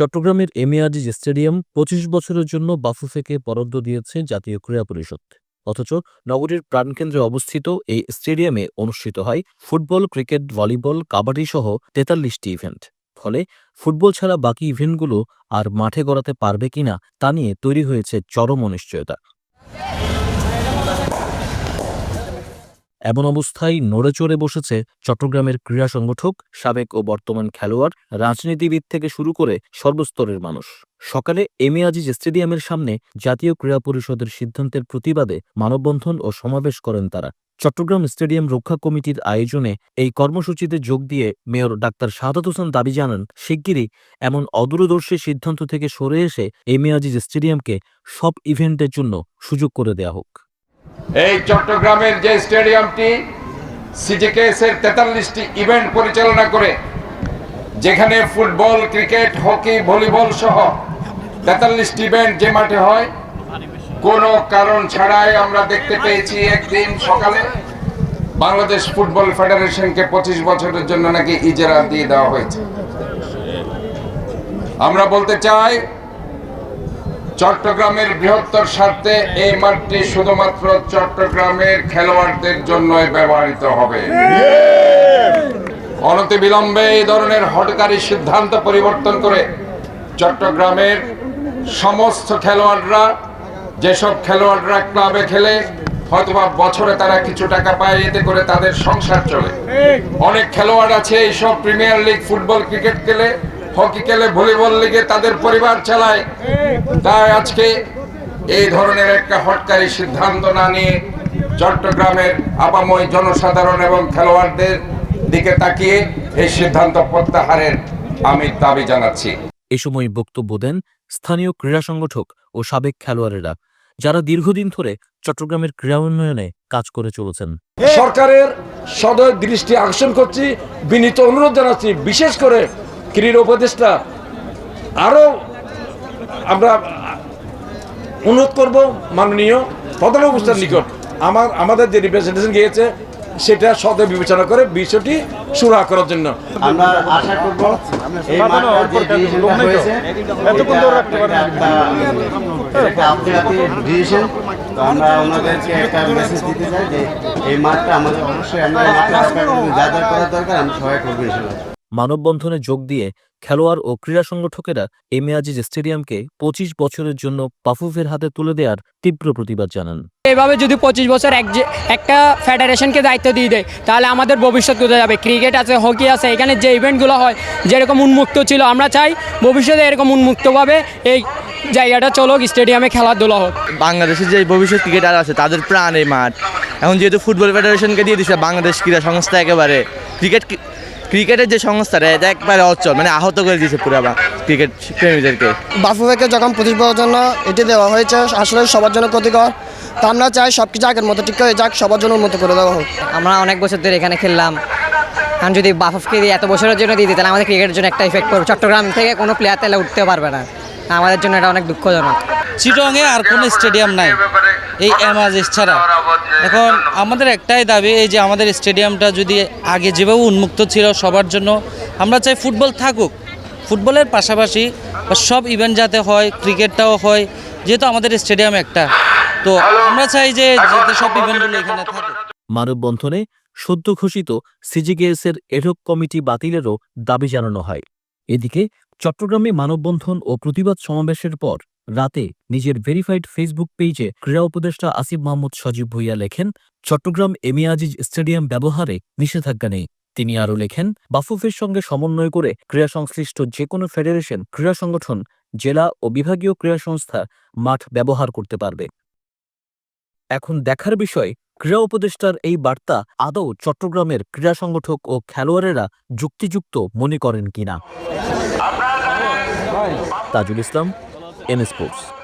চট্টগ্রামের M Aziz stadium পঁচিশ বছরের জন্য বাফুফেকে বরাদ্দ দিয়েছে জাতীয় ক্রীড়া পরিষদ। অথচ নগরীর প্রাণকেন্দ্রে অবস্থিত এই স্টেডিয়ামে অনুষ্ঠিত হয় ফুটবল, ক্রিকেট, ভলিবল, কাবাডি সহ তেতাল্লিশটি ইভেন্ট। ফলে ফুটবল ছাড়া বাকি ইভেন্টগুলো আর মাঠে গড়াতে পারবে কিনা তা নিয়ে তৈরি হয়েছে চরম অনিশ্চয়তা। এমন অবস্থায় নড়েচড়ে বসেছে চট্টগ্রামের ক্রীড়া সংগঠক, সাবেক ও বর্তমান খেলোয়াড়, রাজনীতিবিদ থেকে শুরু করে সর্বস্তরের মানুষ। সকালে এমএ আজিজ স্টেডিয়ামের সামনে জাতীয় ক্রীড়া পরিষদের সিদ্ধান্তের প্রতিবাদে মানববন্ধন ও সমাবেশ করেন তারা। চট্টগ্রাম স্টেডিয়াম রক্ষা কমিটির আয়োজনে এই কর্মসূচিতে যোগ দিয়ে মেয়র ডাক্তার শাহাদাত হোসেন দাবি জানান, শিগগিরই এমন অদূরদর্শী সিদ্ধান্ত থেকে সরে এসে এমএ আজিজ স্টেডিয়ামকে সব ইভেন্টের জন্য সুযোগ করে দেয়া হোক। এই চট্টগ্রামের যে স্টেডিয়ামটি সিজিকেএস এর তেতাল্লিশটি ইভেন্ট পরিচালনা করে, যেখানে ফুটবল, ক্রিকেট, হকি, ভলিবল সহ তেতাল্লিশটি ইভেন্ট যে মাঠে হয়, কোনো কারণ ছাড়াই আমরা দেখতে পেয়েছি একদিন সকালে বাংলাদেশ ফুটবল ফেডারেশনকে পঁচিশ বছরের জন্য নাকি ইজারা দিয়ে দেওয়া হয়েছে। আমরা বলতে চাই চট্টগ্রামের বৃহত্তর স্বার্থে এই মাঠটি শুধুমাত্র চট্টগ্রামের খেলোয়াড়দের জন্যই ব্যবহৃত হবে। অনতি বিলম্বে এই ধরনের হটকারী সিদ্ধান্ত পরিবর্তন করে চট্টগ্রামের সমস্ত খেলোয়াড়রা, যেসব খেলোয়াড়রা ক্লাবে খেলে, হয়তোবা বছরে তারা কিছু টাকা পায়, এতে করে তাদের সংসার চলে। অনেক খেলোয়াড় আছে এইসব প্রিমিয়ার লিগ ফুটবল ক্রিকেট খেলে হকি খেলে ভলিবল লিগে তাদের পরিবার চালায়। তাই আজকে এই ধরনের একটা হটকারী সিদ্ধান্ত না নিয়ে চট্টগ্রামের আপাময় জনসাধারণ এবং খেলোয়াড়দের দিকে তাকিয়ে এই সিদ্ধান্ত প্রত্যাহারের আমি দাবি জানাচ্ছি। এ সময় বক্তব্য দেন স্থানীয় ক্রীড়া সংগঠক ও সাবেক খেলোয়াড়েরা যারা দীর্ঘদিন ধরে চট্টগ্রামের ক্রীড়া উন্নয়নে কাজ করে চলেছেন। সরকারের সদয় দৃষ্টি আকর্ষণ করছি বিনীত অনুরোধ জানাচ্ছি বিশেষ করে ক্রীড়া উপদেষ্টা আরও আমরা অনুরোধ করব মাননীয় প্রধান উপস্থার নিকট। আমার আমাদের যে রিপ্রেজেন্টেশন গিয়েছে সেটা সদয় বিবেচনা করে বিষয়টি সুরাহা করার জন্য। আমরা আশা করব এই মাঠটা যে ডিসিশনটা হয়েছে এটা একটা আন্তর্জাতিক ডিসিশন তো আমরা ওনাদেরকে একটা মেসেজ দিতে চাই যে এই মাঠটা আমাদের অবশ্যই আমরা এই মাঠটা রক্ষা করব যা যা করার দরকার আমি সহায় করব ইনশাল্লাহ মানববন্ধনে যোগ দিয়ে খেলোয়াড় ও ক্রীড়া সংগঠকেরা এম এ আজিজ স্টেডিয়ামকে পঁচিশ বছরের জন্য পাফুফের হাতে তুলে দেওয়ার তীব্র প্রতিবাদ জানান। এভাবে যদি পঁচিশ বছর এক যে- একটা ফেডারেশনকে দায়িত্ব দিয়ে দেয় তাহলে আমাদের ভবিষ্যৎ কোথায় যাবে? ক্রিকেট আছে হকি আছে এখানে যে ইভেন্টগুলো হয় যেরকম উন্মুক্ত ছিল আমরা চাই ভবিষ্যতে এরকম উন্মুক্তভাবে এই জায়গাটা চলুক স্টেডিয়ামে খেলাধুলা হোক। বাংলাদেশের যে ভবিষ্যৎ ক্রিকেটার আছে তাদের প্রাণ এই মাঠ। এখন যেহেতু ফুটবল ফেডারেশনকে দিয়ে দিচ্ছে বাংলাদেশ ক্রীড়া সংস্থা একেবারে ক্রিকেট ক্রিকেটের যে সংস্থাটা এটা একবারে অচল মানে আহত করে দিয়েছে পুরো বা- ক্রিকেট প্রেমীদেরকে। বাফুফেকে যখন পঁচিশ বছর জন্য এটি দেওয়া হয়েছে আসলে সবার জন্য ক্ষতিকর। তো আমরা চাই সব কিছু আগের মতো ঠিক হয়ে যাক সবার জন্য উন্নত করে দেওয়া হোক। আমরা অনেক বছর ধরে এখানে খেললাম। এখন যদি বাফফকে দিয়ে এত বছরের জন্য দিয়ে দিই তাহলে আমাদের ক্রিকেটের জন্য একটা ইফেক্ট পড়বে। চট্টগ্রাম থেকে কোনো প্লেয়ার তাহলে উঠতে পারবে না। আমাদের জন্য এটা অনেক দুঃখজনক। চিটংয়ে আর কোনো স্টেডিয়াম নাই। এই অ্যামাজিস ছাড়া। এখন আমাদের একটাই দাবি এই যে আমাদের স্টেডিয়ামটা যদি আগে যেভাবে উন্মুক্ত ছিল সবার জন্য আমরা চাই ফুটবল থাকুক। ফুটবলের পাশাপাশি সব ইভেন্ট যাতে হয় ক্রিকেটটাও হয় যেহেতু আমাদের স্টেডিয়াম একটা। তো আমরা চাই যে যাতে সব ইভেন্টগুলো এখানে থাকে। মানববন্ধনে সদ্য ঘোষিত সিজিকেএস এর এডহক কমিটি বাতিলেরও দাবি জানানো হয়। এদিকে চট্টগ্রামে মানববন্ধন ও প্রতিবাদ সমাবেশের পর রাতে নিজের ভেরিফাইড ফেসবুক পেজে ক্রীড়া উপদেষ্টা আসিফ মাহমুদ সজীব ভুইয়া লেখেন, চট্টগ্রাম এমিয়াজিজ স্টেডিয়াম ব্যবহারে নিষেধাজ্ঞা নেই। তিনি আরও লেখেন, বাফুফের সঙ্গে সমন্বয় করে ক্রীড়া সংশ্লিষ্ট যে কোনো ফেডারেশন, ক্রীড়া সংগঠন, জেলা ও বিভাগীয় ক্রীড়া সংস্থা মাঠ ব্যবহার করতে পারবে। এখন দেখার বিষয়, ক্রীড়া উপদেষ্টার এই বার্তা আদৌ চট্টগ্রামের ক্রীড়া সংগঠক ও খেলোয়াড়েরা যুক্তিযুক্ত মনে করেন কিনা? Tajul Islam N sports